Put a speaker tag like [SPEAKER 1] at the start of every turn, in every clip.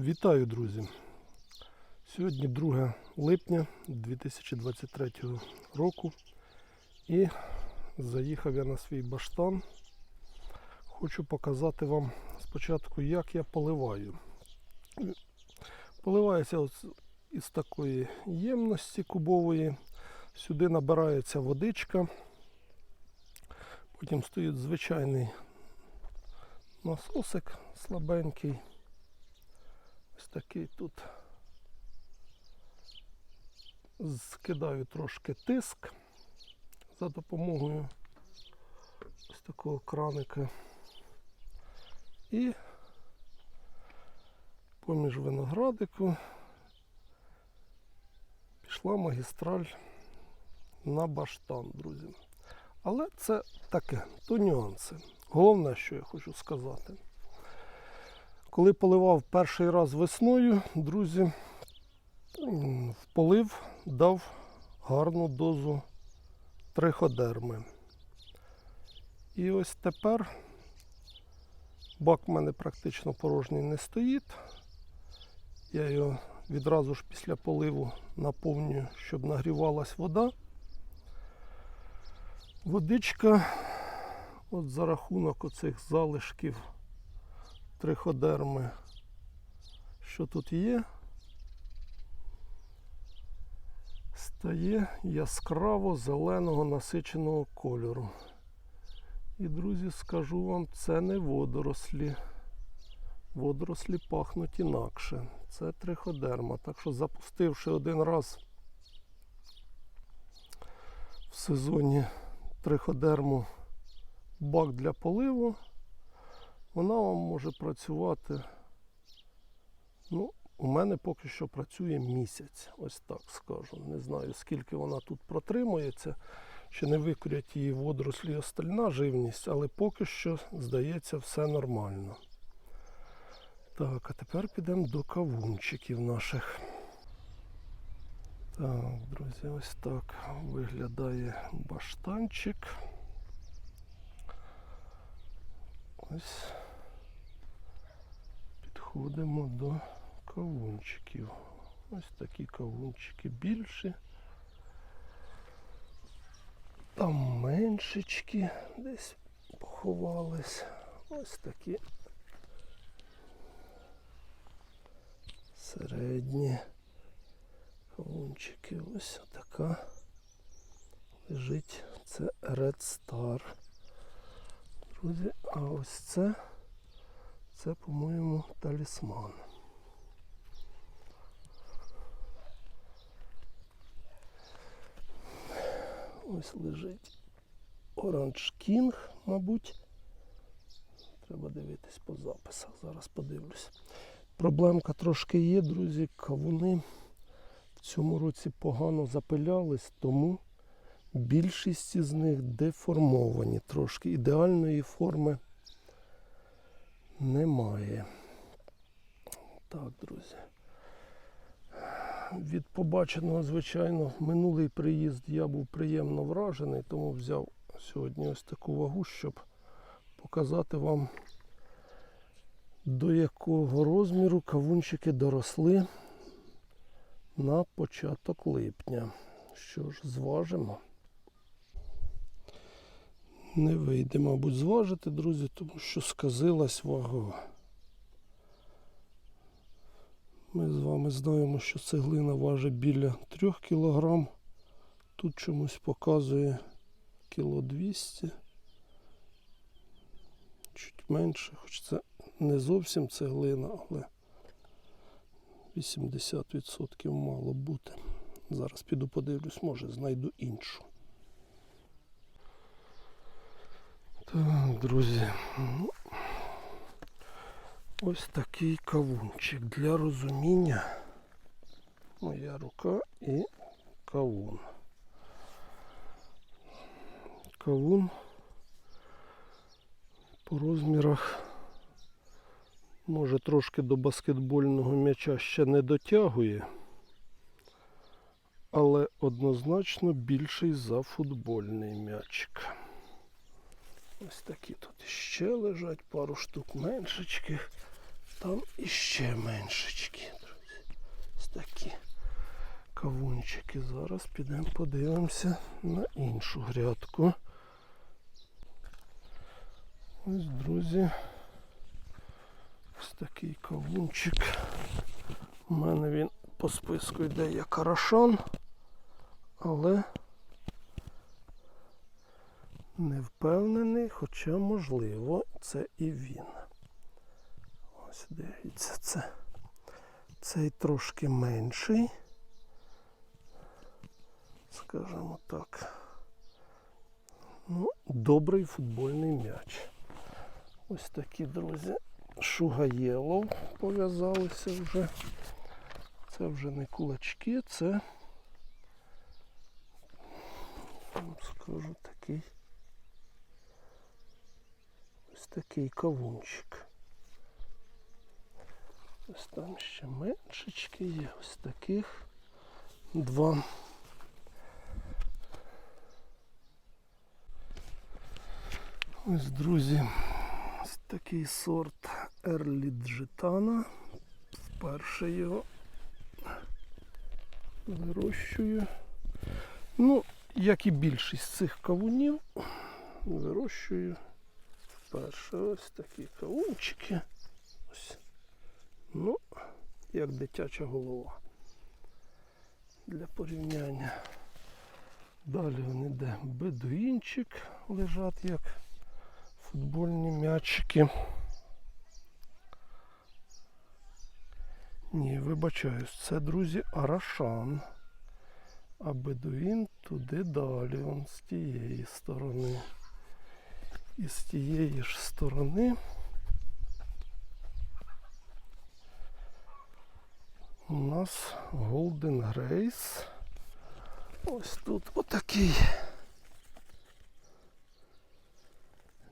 [SPEAKER 1] Вітаю, друзі! Сьогодні 2 липня 2023 року і заїхав я на свій баштан. Хочу показати вам спочатку, як я поливаю. Поливається ось із такої ємності кубової. Сюди набирається водичка. Потім стоїть звичайний насосик слабенький. Такий тут. Скидаю трошки тиск за допомогою ось такого краника. І поміж виноградику пішла магістраль на баштан, друзі. Але це таке, то нюанси. Головне, що я хочу сказати. Коли поливав перший раз весною, друзі, в полив дав гарну дозу триходерми. І ось тепер бак в мене практично порожній не стоїть. Я його відразу ж після поливу наповнюю, щоб нагрівалась вода. Водичка, от за рахунок оцих залишків триходерми, що тут є, стає яскраво зеленого насиченого кольору. І, друзі, скажу вам, це не водорослі. Водорослі пахнуть інакше. Це триходерма. Так що запустивши один раз в сезоні триходерму бак для поливу, вона вам може працювати. Ну, у мене поки що працює місяць, ось так скажу. Не знаю, скільки вона тут протримується, чи не викурять її водорослі і остальна живність, але поки що, здається, все нормально. Так, а тепер підемо до кавунчиків наших. Так, друзі, ось так виглядає баштанчик. Ось підходимо до кавунчиків. Ось такі кавунчики більші. Там меншечки десь поховались. Ось такі середні кавунчики. Ось така лежить. Це Red Star. Друзі, а ось це, це, по-моєму, талісман. Ось лежить Orange King, мабуть. Треба дивитись по записах. Зараз подивлюсь. Проблемка трошки є, друзі. Кавуни в цьому році погано запилялись, тому більшість із них деформовані трошки. Ідеальної форми немає. Так, друзі. Від побаченого, звичайно, минулий приїзд я був приємно вражений, тому взяв сьогодні ось таку вагу, щоб показати вам, до якого розміру кавунчики доросли на початок липня. Що ж, зважимо. Не вийде, мабуть, зважити, друзі, тому що сказилась вага. Ми з вами знаємо, що цеглина важить біля 3 кг. Тут чомусь показує кіло 200. Чуть менше, хоч це не зовсім цеглина, але 80% мало бути. Зараз піду подивлюсь, може знайду іншу. Так, друзі. Ну, ось такий кавунчик. Для розуміння моя рука і кавун. Кавун по розмірах може трошки до баскетбольного м'яча ще не дотягує, але однозначно більший за футбольний м'ячик. Ось такі тут ще лежать, пару штук меншечких. там іще меншечки, друзі. Ось такі кавунчики. Зараз підемо подивимося на іншу грядку. Ось, друзі, ось такий кавунчик. У мене він по списку йде як арашан, але не впевнений, хоча можливо це і він. Ось дивіться, це цей трошки менший. Скажімо так. Ну, добрий футбольний м'яч. Ось такі, друзі, шугаєлов пов'язалися вже. Це вже не кулачки, це скажу такий такий кавунчик. Ось там ще меншечки є, ось таких два. Ось, друзі, ось такий сорт Ерлі Джитана. Вперше його вирощую. Ну, як і більшість цих кавунів, вирощую вперше ось такі кавунчики. Ось. Ну, як дитяча голова. Для порівняння. Далі вони де бедуїнчик лежать як футбольні м'ячики. Ні, вибачаюсь, це, друзі, Арашан. А бедуїн туди далі, он з тієї сторони. І з тієї ж сторони у нас Golden Grace. Ось тут отакий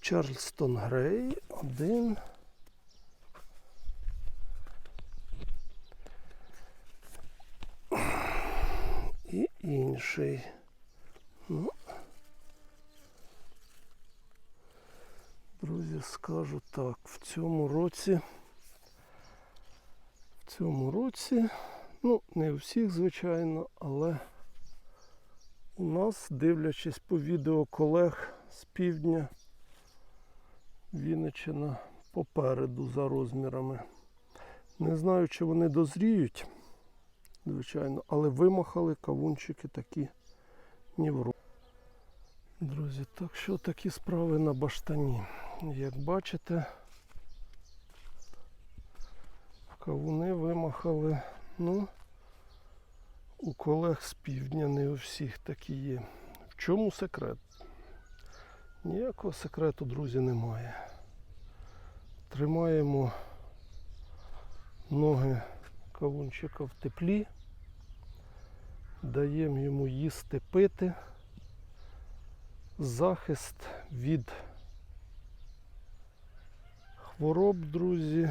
[SPEAKER 1] Чарльстон Грей один. І інший. Ну, друзі, скажу так, в цьому році, в цьому році, ну, не у всіх, звичайно, але у нас, дивлячись по відео колег з півдня, Вінниччина попереду за розмірами. Не знаю, чи вони дозріють, звичайно, але вимахали кавунчики такі ні в. Друзі, так що такі справи на баштані. Як бачите, кавуни вимахали, ну, у колег з півдня не у всіх такі є. В чому секрет? Ніякого секрету, друзі, немає. Тримаємо ноги кавунчика в теплі, даємо йому їсти пити. Захист від хвороб, друзі,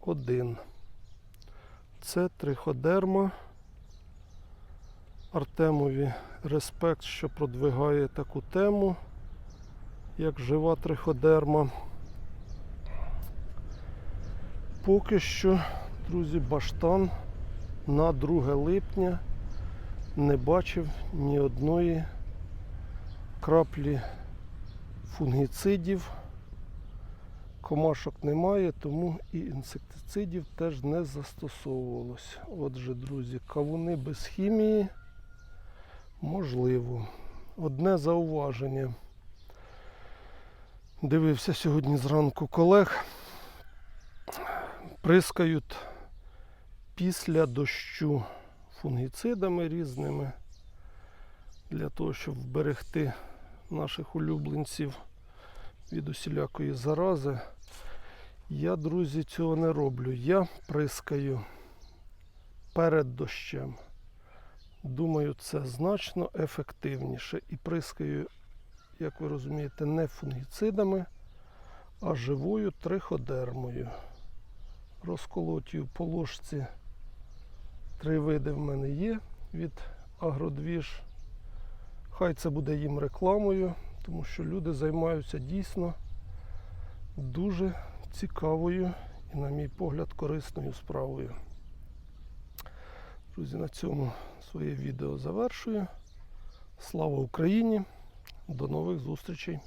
[SPEAKER 1] один. Це триходерма. Артемові респект, що продвигає таку тему як жива триходерма. Поки що, друзі, баштан на 2 липня не бачив ні одної краплі фунгіцидів. Комашок немає, тому і інсектицидів теж не застосовувалось. Отже, друзі, кавуни без хімії можливо. Одне зауваження. Дивився сьогодні зранку колег. Прискають після дощу фунгіцидами різними для того, щоб вберегти наших улюбленців від усілякої зарази. Я, друзі, цього не роблю. Я прискаю перед дощем. Думаю, це значно ефективніше. І прискаю як ви розумієте, не фунгіцидами, а живою триходермою. Розколотію по ложці. Три види в мене є від Агродвіж. Хай це буде їм рекламою, тому що люди займаються дійсно дуже цікавою і, на мій погляд, корисною справою. Друзі, на цьому своє відео завершую. Слава Україні! До нових зустрічей!